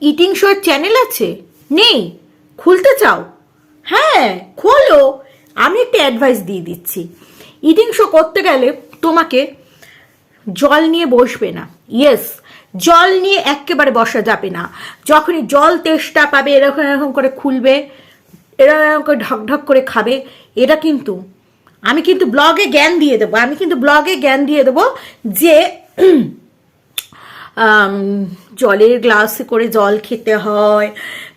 Eating শোর channel আছে? নেই। খুলতে চাও? হ্যাঁ খোলো। আমি একটা অ্যাডভাইস দিয়ে দিচ্ছি। ইটিং শো করতে গেলে তোমাকে জল নিয়ে বসবে না। ইয়েস জল নিয়ে একেবারে বসা যাবে না। যখনই জল তেষ্টা পাবে, এরকম এরকম করে খুলবে, এরকম এরকম করে ঢক ঢক করে খাবে, এটা কিন্তু, আমি কিন্তু ব্লগে জ্ঞান দিয়ে দেবো। আমি কিন্তু ব্লগে জ্ঞান দিয়ে দেবো যে জলের গ্লাসে করে জল খেতে হয়,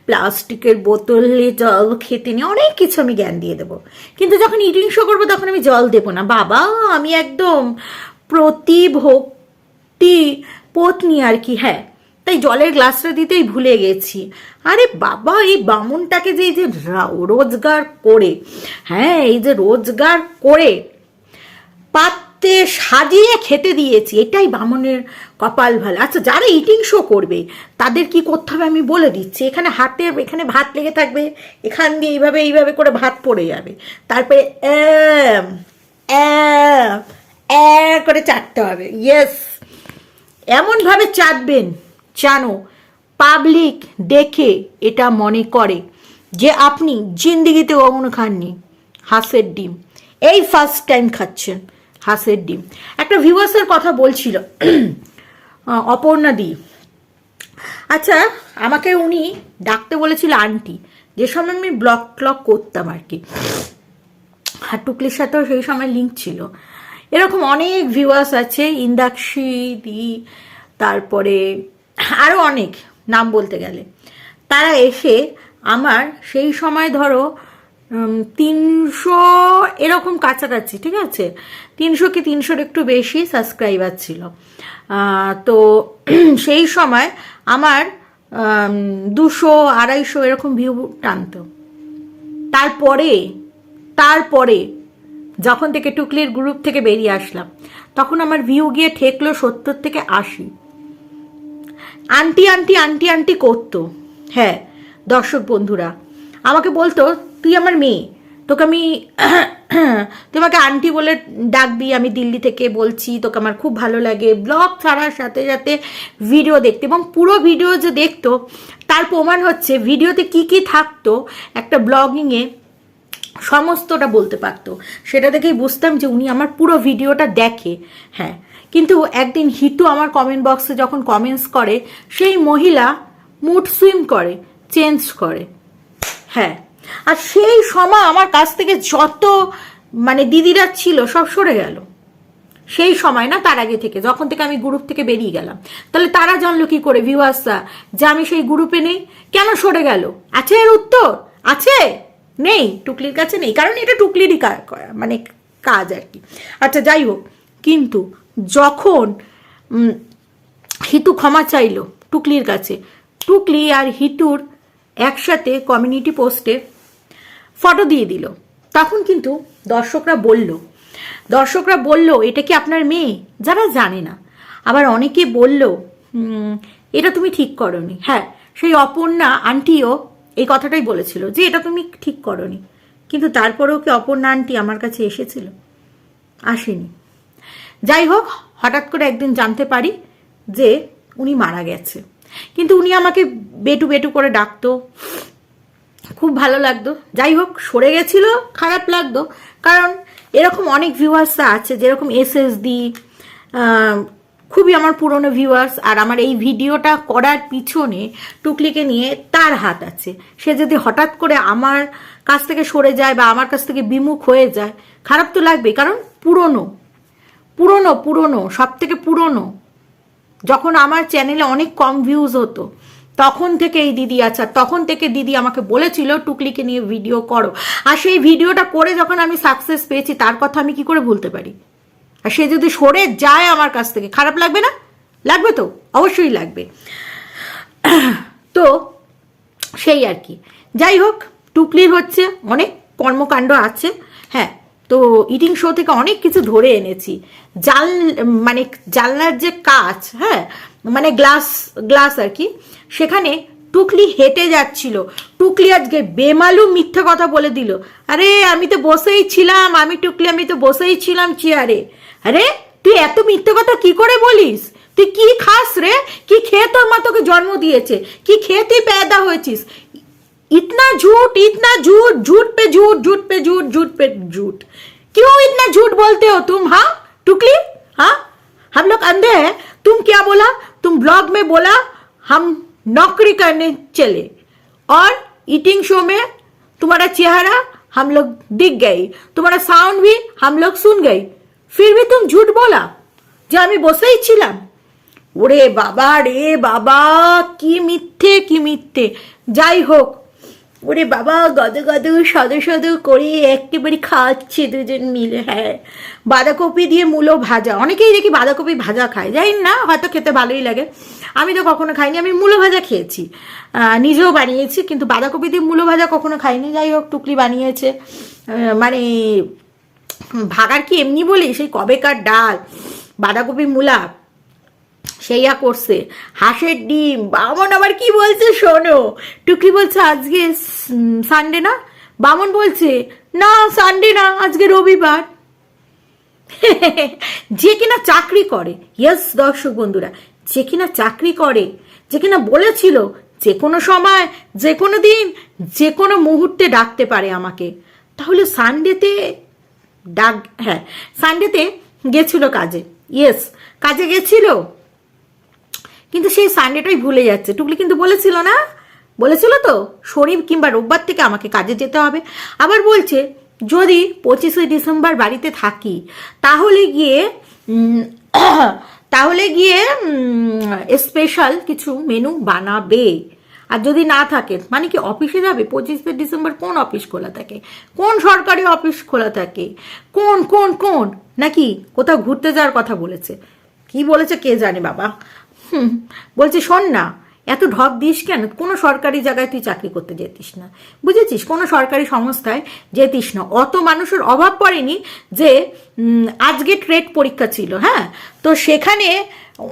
প্লাস্টিকের বোতলে জল খেতে নিয়ে অনেক কিছু আমি জ্ঞান দিয়ে দেবো। কিন্তু যখন ইটিং শো করব, তখন আমি জল দেবো না। বাবা, আমি একদম প্রতিভক্তি পত্নী আর কি হ্যাঁ। তাই জলের গ্লাসটা দিতেই ভুলে গেছি। আরে বাবা, এই বামুনটাকে যে, এই যে রোজগার করে হ্যাঁ এই যে রোজগার করে পাত্রে সাজিয়ে খেতে দিয়েছি, এটাই বামনের কপাল ভালো। আচ্ছা যারা ইটিং শো করবে, তাদের কি করতে হবে আমি বলে দিচ্ছি। এখানে হাতে, এখানে ভাত লেগে থাকবে, এখান দিয়ে এইভাবে এইভাবে করে ভাত পড়ে যাবে। তারপরে করে চাটতে হবে। ইয়েস এমনভাবে চাটবেন জানো পাবলিক দেখে এটা মনে করে যে আপনি জিন্দিগিতে কখনো খাননি, হাঁসের ডিম। এই ফার্স্ট টাইম খাচ্ছেন। হাঁসের ডিম। একটা ভিউয়ার্সের কথা বলছিল অপর্ণা দি। আচ্ছা আমাকে উনি ডাকতে বলেছিল আন্টি, যে সময় আমি ব্লগ ক্লক করতাম আর কি। আর টুকলির সাথেও সেই সময় লিঙ্ক ছিল। এরকম অনেক ভিউয়ার্স আছে, ইন্দাক্ষী, দি, তারপরে আরও অনেক, নাম বলতে গেলে। তারা এসে আমার সেই সময় ধরো তিনশো এরকম কাছাকাছি, ঠিক আছে? তিনশো কি তিনশোর একটু বেশি সাবস্ক্রাইবার ছিল। তো সেই সময় আমার দুশো, আড়াইশো এরকম ভিউ টানতো। তারপরে তারপরে যখন থেকে টুকলির গ্রুপ থেকে বেরিয়ে আসলাম, তখন আমার ভিউ গিয়ে ঠেকলো সত্তর থেকে আশি। আন্টি আন্টি আন্টি আন্টি করতো। হ্যাঁ দর্শক বন্ধুরা, আমাকে বলতো তুই আমার মেয়ে। তোকে আমি তুই আমাকে আন্টি বলে ডাকবি, আমি দিল্লি থেকে বলছি, তোকে আমার খুব ভালো লাগে। ব্লগ ছাড়ার সাথে সাথে ভিডিও দেখতে। এবং পুরো ভিডিও যে দেখতো, তার প্রমাণ হচ্ছে ভিডিওতে কি কি থাকতো, একটা ব্লগিংয়ে সমস্তটা বলতে পারতো। সেটা দেখেই বুঝতাম যে উনি আমার পুরো ভিডিওটা দেখে হ্যাঁ। কিন্তু একদিন হিতু আমার কমেন্ট বক্সে যখন কমেন্টস করে, সেই মহিলা মুড সুইম করে চেঞ্জ করে হ্যাঁ। আর সেই সময় আমার কাছ থেকে যত মানে দিদিরা ছিল, সব সরে গেল। সেই সময় না, তার আগে থেকে, যখন থেকে আমি গ্রুপ থেকে বেরিয়ে গেলাম। তাহলে তারা জানলো কি করে ভিউয়ার্সরা যে আমি সেই গ্রুপে নেই। কেন সরে গেল? আছে এর উত্তর? আছে? নেই, টুকলির কাছে নেই। কারণ এটা টুকলিরই মানে কাজ আর কি। আচ্ছা যাই হোক। কিন্তু যখন হিতু ক্ষমা চাইলো টুকলির কাছে, টুকলি আর হিতুর একসাথে কমিউনিটি পোস্টে ফটো দিয়ে দিল। তখন কিন্তু দর্শকরা বলল দর্শকরা বলল, এটা কি আপনার মেয়ে? যারা জানে না। আবার অনেকে বলল এটা তুমি ঠিক করনি। হ্যাঁ সেই অপর্ণা আন্টিও এই কথাটাই বলেছিল যে, এটা তুমি ঠিক করনি। কিন্তু তারপরেও কি অপর্ণা আন্টি আমার কাছে এসেছিল? আসেনি। যাই হোক, হঠাৎ করে একদিন জানতে পারি যে, উনি মারা গেছে। কিন্তু উনি আমাকে বেটু বেটু করে ডাকতো। খুব ভালো লাগতো। যাই হোক, সরে গেছিল, খারাপ লাগতো। কারণ এরকম অনেক ভিউয়ার্সরা আছে, যেরকম এস এস দি খুবই আমার পুরনো ভিউয়ার্স আর আমার এই ভিডিওটা করার পিছনে টুকলিকে নিয়ে তার হাত আছে। সে যদি হঠাৎ করে আমার কাছ থেকে সরে যায় বা আমার কাছ থেকে বিমুখ হয়ে যায়, খারাপ তো লাগবে কারণ পুরনো পুরনো পুরনো সব থেকে পুরনো। যখন আমার চ্যানেলে অনেক কম ভিউজ হতো তখন থেকে এই দিদি আচ্ছা তখন থেকে দিদি আমাকে বলেছিল, টুকলিকে নিয়ে ভিডিও করো। আর সেই ভিডিওটা করে যখন আমি সাকসেস পেয়েছি, তার কথা আমি কি করে ভুলতে পারি? আর সে যদি সরে যায় আমার কাছ থেকে, খারাপ লাগবে না? লাগবে তো, অবশ্যই লাগবে। তো সেই আর কি। যাই হোক, টুকলির হচ্ছে অনেক কর্মকাণ্ড আছে। হ্যাঁ তো ইটিং শো থেকে অনেক কিছু ধরে এনেছি। জাল মানে জানলার যে কাজ হ্যাঁ মানে গ্লাস গ্লাস আর কি, সেখানে টুকলি হেঁটে যাচ্ছিল। টুকলি আজকে বেমালুম মিথ্যে কথা বলে দিল। আরে, আমি তো বসেই ছিলাম, আমি টুকলি, আমি তো বসেই ছিলাম চেয়ারে আরে, তুই এত মিথ্যে কথা কি করে বলিস? তুই কি খাস রে? কি খেয়ে তোর মা তোকে জন্ম দিয়েছে? কি খেয়ে তুই पैदा হয়েছিস? इतना झूठ इतना झूठ झूठ पे झूठ झूठ पे झूठ झूठ पे झूठ क्यों इतना झूठ बोलते हो तुम हाँ टुकली हाँ हम लोग अंधे हैं तुम क्या बोला तुम ब्लॉग में बोला हम नौकरी करने चले और ईटिंग शो में तुम्हारा चेहरा हम लोग दिख गई तुम्हारा साउंड भी हम लोग सुन गई फिर भी तुम झूठ बोला যে আমি বসেই ছিলাম ওরে বাবা রে বাবা কি মিথ্যে কি মিথ্যে যাই হোক ওরে বাবা, গদ গদ, সদ সদ করে একেবারে খাচ্ছে দুজন মিলে হ্যাঁ। বাঁধাকপি দিয়ে মূলো ভাজা, অনেকেই দেখি বাঁধাকপি ভাজা খায় জানি না? হয়তো খেতে ভালোই লাগে। আমি তো কখনো খাইনি, আমি মূলো ভাজা খেয়েছি। নিজেও বানিয়েছি, কিন্তু বাঁধাকপি দিয়ে মূলো ভাজা কখনো খাইনি, যাই হোক, টুকলি বানিয়েছে। মানে ভাগার কি এমনি বলি? সেই কবেকার ডাল, বাঁধাকপি মূলা সেইয়া করছে। হাঁসের ডিম। বামন আবার কি বলছে শোনো? টুকরি বলছে, আজকে সানডে না? বামন বলছে, না সানডে না, আজকে রবিবার। যে কিনা চাকরি করে। ইয়েস দর্শক বন্ধুরা, যে কিনা চাকরি করে, যে কিনা বলেছিল, যে কোনো সময়, যে কোনো দিন, যে কোনো মুহূর্তে ডাকতে পারে আমাকে। তাহলে সানডেতে ডাক হ্যাঁ সানডেতে গেছিল কাজে। ইয়েস কাজে গেছিল। কিন্তু সেই সানডেটাই ভুলে যাচ্ছে। টুকলি কিন্তু বলেছিল না? বলেছিল তো? শনির কিংবা রোববার থেকে আমাকে কাজে যেতে হবে। আবার বলছে, যদি পঁচিশে ডিসেম্বর বাড়িতে থাকি, তাহলে গিয়ে তাহলে গিয়ে স্পেশাল কিছু মেনু বানাবে। আর যদি না থাকে মানে কি অফিসে যাবে? পঁচিশে ডিসেম্বর কোন অফিস খোলা থাকে? কোন সরকারি অফিস খোলা থাকে? কোন কোন কোন? নাকি কোথাও ঘুরতে যাওয়ার কথা বলেছে। কি বলেছে কে জানে বাবা? হুম, বলছে, শোন না, এত ঢপ দিস কেন? কোনো সরকারি জায়গায় তুই চাকরি করতে যেতিস না। বুঝেছিস? কোনো সরকারি সংস্থায় যেতিস না। অত মানুষের অভাব পড়েনি যে আজকে ট্রেড পরীক্ষা ছিল হ্যাঁ? তো সেখানে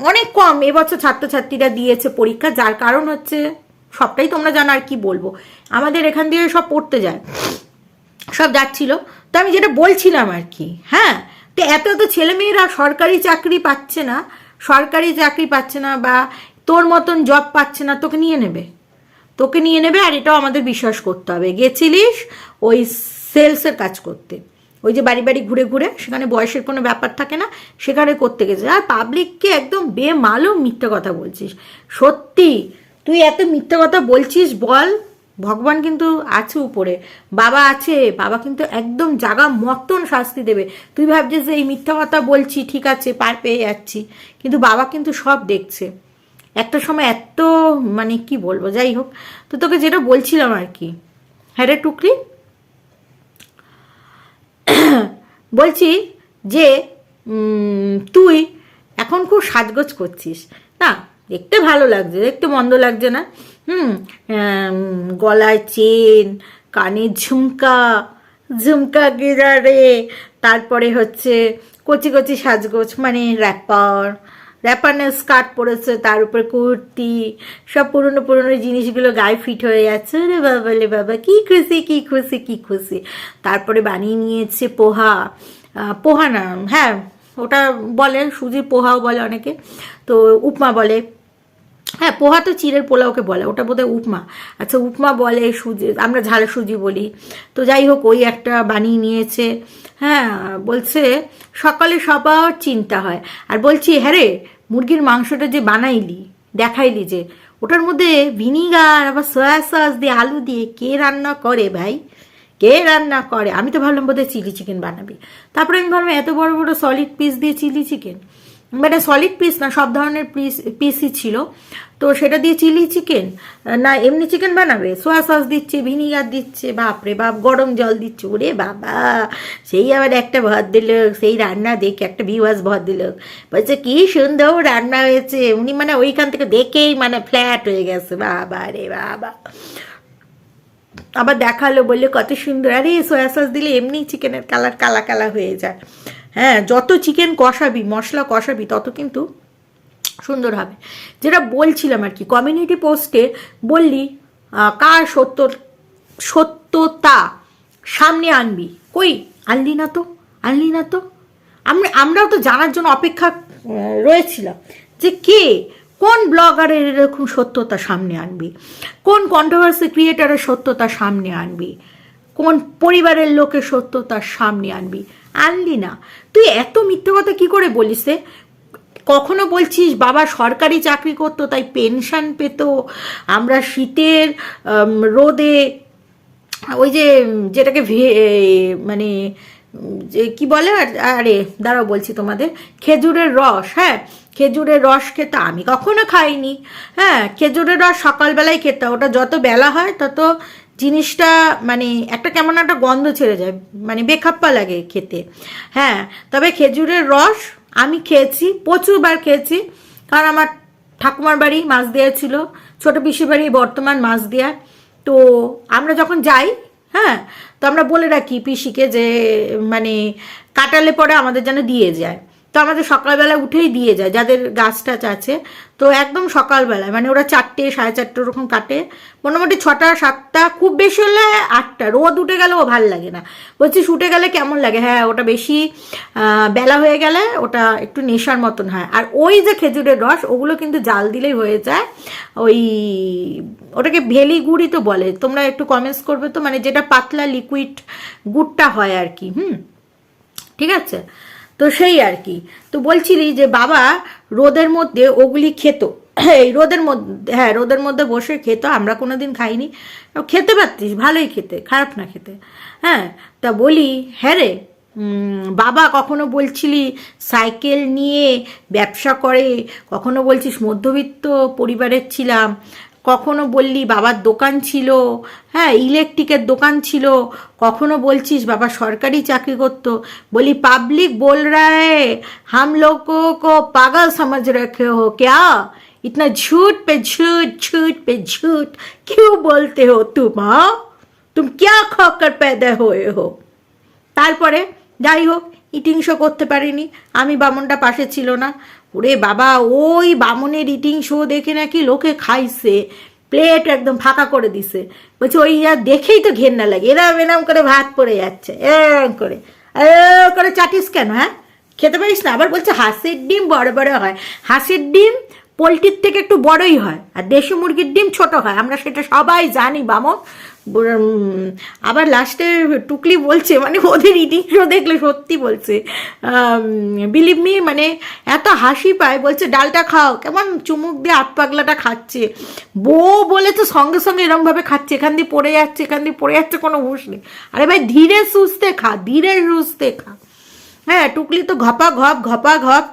অনেক কম এবছর ছাত্রছাত্রীরা দিয়েছে পরীক্ষা, যার কারণ হচ্ছে সবটাই তোমরা জানো আর কি বলব। আমাদের এখান দিয়ে সব পড়তে যায়, সব যাচ্ছিল। তো আমি যেটা বলছিলাম আর কি হ্যাঁ? তো এত এত ছেলেমেয়েরা সরকারি চাকরি পাচ্ছে না সরকারি চাকরি পাচ্ছে না বা তোর মতন জব পাচ্ছে না, তোকে নিয়ে নেবে। তোকে নিয়ে নেবে আর এটাও আমাদের বিশ্বাস করতে হবে। গেছিলিস ওই সেলসের কাজ করতে। ওই যে বাড়ি বাড়ি ঘুরে ঘুরে, সেখানে বয়সের কোনো ব্যাপার থাকে না, সেখানে করতে গেছে আর পাবলিককে একদম বেমালুম মিথ্যে কথা বলছিস। সত্যি, তুই এত মিথ্যে কথা বলছিস বল। ভগবান কিন্তু আছে উপরে, বাবা আছে, বাবা কিন্তু একদম জাগা মতন শাস্তি দেবে। তুই ভাবছিস যে এই মিথ্যা কথা বলছি, ঠিক আছে, পার পেয়ে যাচ্ছি, কিন্তু বাবা কিন্তু সব দেখছে। একটা সময় এত মানে কি বলব, যাই হোক, তো তোকে যেটা বলছিলাম আর কি হ্যাঁ রে টুকরি? বলছি যে তুই এখন খুব সাজগোজ করছিস, না? দেখতে ভালো লাগছে, দেখতে মন্দ লাগছে না। হুম গলায় চেন, কানে ঝুমকা ঝুমকা গিরারে তারপরে হচ্ছে কচি কচি সাজগোজ মানে র্যাপার র্যাপারনের স্কার্ট পরেছে, তার উপরে কুর্তি, সব পুরনো পুরনো জিনিসগুলো গায়ে ফিট হয়ে যাচ্ছে রে বাবা রে বাবা, কী খুশি কী খুশি কী খুশি। তারপরে বানিয়ে নিয়েছে পোহা পোহা না হ্যাঁ ওটা বলে, সুজির পোহাও বলে অনেকে, তো উপমা বলে। হ্যাঁ পোহা তো চিড়ের পোলাওকে বলে, ওটা বোধহয় উপমা। আচ্ছা উপমা বলে সুজি, আমরা ঝাল সুজি বলি। তো যাই হোক, ওই একটা বানিয়ে নিয়েছে। হ্যাঁ বলছে, সকালে সবার চিন্তা হয়। আর বলছি হ্যাঁ মুরগির মাংসটা যে বানাইলি, দেখাইলি যে, ওটার মধ্যে ভিনিগার, আবার সয়া সস দিয়ে আলু দিয়ে কে রান্না করে ভাই? কে রান্না করে? আমি তো ভাবলাম বোধহয় চিলি চিকেন বানাবি। তারপরে আমি ভাবলাম, এত বড় বড় সলিড পিস দিয়ে চিলি চিকেন? মানে সলিড পিস না, সব ধরনের পিস পিসই ছিল। তো সেটা দিয়ে চিলি চিকেন, না, এমনি চিকেন বানাবে। সোয়া সস দিচ্ছে ভিনিগার দিচ্ছে, বাপরে বাপ, গরম জল দিচ্ছে। ওরে বাবা, সেই আবার একটা ভর দিল সেই রান্না দেখে একটা ভিউয়ার্স ভর দিল বলছে, কি সুন্দর রান্না হয়েছে। উনি মানে ওইখান থেকে দেখেই মানে ফ্ল্যাট হয়ে গেছে। বাবা রে বাবা। আবার দেখাল, বললে, কত সুন্দর। আরে সোয়া সস দিলে এমনি চিকেনের কালার কালা কালা হয়ে যায়। হ্যাঁ যত চিকেন কষাবি, মশলা কষাবি, তত কিন্তু সুন্দর হবে। যেটা বলছিলাম আর কি কমিউনিটি পোস্টে বললি কার সত্য, সত্যতা সামনে আনবি? কই? আনলি না তো? আনলি না তো? আমরা, আমরাও তো জানার জন্য অপেক্ষা রয়েছিলাম যে কে, কোন ব্লগারের এরকম সত্যতা সামনে আনবি? কোন কন্ট্রোভার্সি ক্রিয়েটারের সত্যতা সামনে আনবি? কোন পরিবারের লোকের সত্যতার সামনে আনবি? আনলি না। তুই এত মিথ্যে কথা কি করে বলিস রে? কখনো বলছিস, বাবা সরকারি চাকরি করতো, তাই পেনশন পেত। আমরা শীতের রোদে, ওই যে, যেটাকে মানে কি বলে? আর- আরে, দাঁড়াও বলছি তোমাদের। খেজুরের রস হ্যাঁ? খেজুরের রস খেতে, আমি কখনো খাইনি। হ্যাঁ খেজুরের রস সকালবেলায় খেতে, ওটা যত বেলা হয় তত জিনিসটা মানে একটা কেমন একটা গন্ধ ছেড়ে যায় মানে বেখাপ্পা লাগে খেতে। হ্যাঁ তবে খেজুরের রস আমি খেয়েছি, প্রচুরবার খেয়েছি, কারণ আমার ঠাকুমার বাড়ি মাছ দেওয়া ছিল, ছোটো পিসির বাড়ি বর্তমান মাছ দেওয়া তো আমরা যখন যাই হ্যাঁ তো আমরা বলে রাখি পিসিকে যে মানে কাটালে পরে আমাদের যেন দিয়ে যায়। তো আমাদের সকালবেলা উঠেই দিয়ে যায়, যাদের গাছ টাছ আছে। তো একদম সকালবেলায় মানে ওরা চারটে, সাড়ে চারটে ওরকম কাটে। মোটামুটি ছটা, সাতটা, খুব বেশি হলে আটটা। রোদ উঠে গেলে ও ভালো লাগে না। বলছি, শুটে গেলে কেমন লাগে? হ্যাঁ ওটা বেশি বেলা হয়ে গেলে ওটা একটু নেশার মতন হয়। আর ওই যে খেজুরের রস, ওগুলো কিন্তু জাল দিলেই হয়ে যায়। ওই ওটাকে ভেলি গুড়ই তো বলে। তোমরা একটু কমেন্টস করবে তো মানে যেটা পাতলা লিকুইড গুড়টা হয় আর কি, হুম? ঠিক আছে? তো সেই আর কি। তো বলছিলি যে বাবা রোদের মধ্যে ওগুলি খেত। এই রোদের মধ্যে হ্যাঁ রোদের মধ্যে বসে খেত, আমরা কোনো দিন খাইনি। খেতে পারতিস, ভালোই খেতে, খারাপ না খেতে। হ্যাঁ তা বলি হ্যাঁ রে বাবা কখনো বলছিলি সাইকেল নিয়ে ব্যবসা করে, কখনো বলছিস মধ্যবিত্ত পরিবারের ছিলাম কখনো বললি বাবার দোকান ছিল হ্যাঁ ইলেকট্রিকের দোকান ছিল, কখনো বলছিস বাবা সরকারি চাকরি করতো। বলি পাবলিক বল রায়, হাম লোক কো পাগল সমঝ রেখে হো ক্যা? ইতনা ঝুট পে ঝুট ঝুট পে ঝুট। কেউ বলতে হো তুম হ্যাঁ? তুম ক্যা খকর প্যাদা হয়ে হো? তারপরে, যাই হোক ইটিং শো করতে পারিনি। আমি বামনটা পাশে ছিল না। ওরে বাবা, ওই বামনের ইটিং শো দেখে নাকি লোকে খাইছে। প্লেট একদম ফাঁকা করে দিছে। বলছে, ওই আর দেখেই তো ঘেন্না লাগে। এরম এরম করে ভাত পড়ে যাচ্ছে। এরম করে। করে চাটিস কেন হ্যাঁ? খেতে পারিস না? আবার বলছে, হাঁসের ডিম বড় বড় হয়। হাঁসের ডিম পোলট্রির থেকে একটু বড়ই হয়, আর দেশি মুরগির ডিম ছোট হয়, আমরা সেটা সবাই জানি, বামন। আবার লাস্টে টুকলি বলছে মানে ওদের ইটিং দেখলে সত্যি বলছে বিলিভ মি মানে এত হাসি পায়, বলছে, ডালটা খাও। কেমন চুমুক দিয়ে আট পাগলাটা খাচ্ছে। বউ বলে তো সঙ্গে সঙ্গে এরমভাবে খাচ্ছে, এখান দিয়ে পড়ে যাচ্ছে, এখান দিয়ে পড়ে যাচ্ছে, কোনো হুঁশ নেই। আরে ভাই, ধীরে সুস্থে খা, ধীরে সুস্থে খা। হ্যাঁ টুকলি তো ঘপা ঘপ ঘপা ঘপ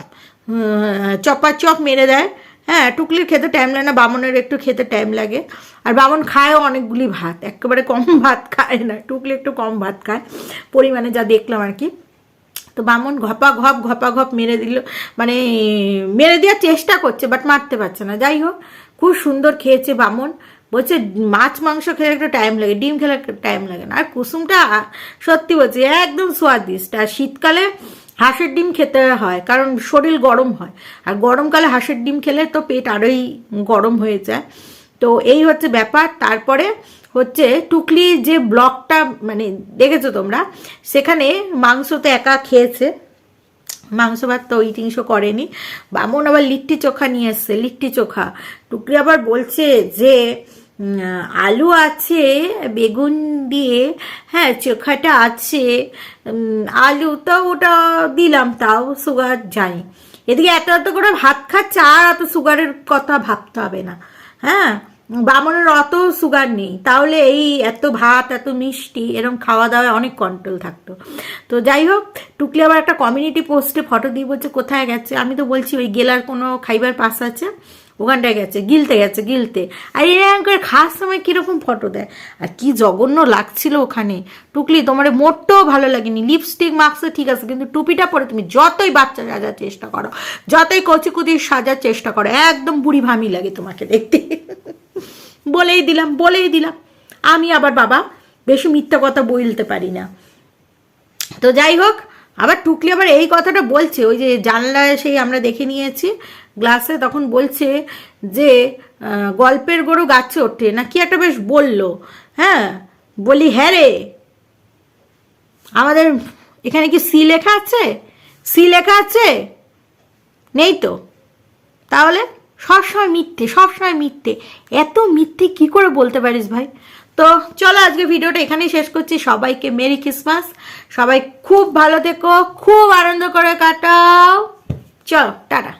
চপা চপ মেরে দেয়। হ্যাঁ টুকলির খেতে টাইম লাগে না, বামনের একটু খেতে টাইম লাগে। আর বামন খায়ও অনেকগুলি ভাত, একেবারে কম ভাত খায় না, টুকলি একটু কম ভাত খায়, পরিমাণে যা দেখলাম আর কি। তো বামন ঘপা ঘপ ঘপা ঘপ মেরে দিল মানে মেরে দেওয়ার চেষ্টা করছে বাট মারতে পারছে না। যাই হোক, খুব সুন্দর খেয়েছে বামন। বলছে, মাছ, মাংস খেলে একটা টাইম লাগে, ডিম খেলে একটা টাইম লাগে না। আর কুসুমটা সত্যি বলছে, একদম স্বাদিষ্ট। আর শীতকালে হাঁসের ডিম খেতে হয়, কারণ শরীর গরম হয়। আর গরমকালে হাঁসের ডিম খেলে তো পেট আরোই গরম হয়ে যায়। তো এই হচ্ছে ব্যাপার। তারপরে হচ্ছে টুকলি যে ব্লকটা মানে দেখেছ তোমরা? সেখানে মাংস তো একা খেয়েছে। মাংস ভাত তো ওই তিনশো করেনি। বামন আবার লিট্টি চোখা নিয়ে এসছে, লিট্টি চোখা। টুকরি আবার বলছে যে আলু আছে, বেগুন দিয়ে হ্যাঁ চোখাটা আছে। আলু তো ওটা দিলাম, তাও সুগার জানি এদিকে এত এত করে ভাত খাচ্ছে, আর এত সুগারের কথা ভাবতে হবে না। হ্যাঁ বামনের অত সুগার নেই। তাহলে এই এত ভাত, এত মিষ্টি এরকম খাওয়া দাওয়ায় অনেক কন্ট্রোল থাকতো। তো যাই হোক, টুকলি আবার একটা কমিউনিটি পোস্টে ফটো দিয়ে বলছে, কোথায় গেছে? আমি তো বলছি, ওই গেলার কোনো খাইবার পাস আছে? ওখানটায় গেছে, গিলতে গেছে, গিলতে। আর এরকম করে খাওয়ার সময় কীরকম ফটো দেয়? আর কি জঘন্য লাগছিল ওখানে। টুকলি তোমার মোটটাও ভালো লাগেনি। লিপস্টিক মাস্কও ঠিক আছে, কিন্তু টুপিটা পরে তুমি যতই বাচ্চা সাজার চেষ্টা করো, যতই কচিকুদির সাজার চেষ্টা করো, একদম বুড়ি ভামি লাগে তোমাকে দেখতে। বলেই দিলাম বলেই দিলাম। আমি আবার বাবা, বেশি মিথ্যা কথা বলতে পারি না। তো যাই হোক, আবার টুকলি আবার এই কথাটা বলছে, ওই যে জানলায় সেই আমরা দেখে নিয়েছি। গ্লাসে তখন বলছে যে গল্পের গরু গাছে ওঠে। না, কি একটা বেশ বলল। হ্যাঁ? বলি হ্যাঁ রে। আমাদের এখানে কি সি লেখা আছে? সি লেখা আছে? নেই তো। তাহলে সবসময় মিথ্যে সবসময় মিথ্যে। এত মিথ্যে কি করে বলতে পারিস ভাই? তো চলো আজকে ভিডিওটা এখানেই শেষ করছি। সবাইকে মেরি ক্রিসমাস। সবাই খুব ভালো থেকো, খুব আনন্দ করে কাটাও। চলো, টাটা।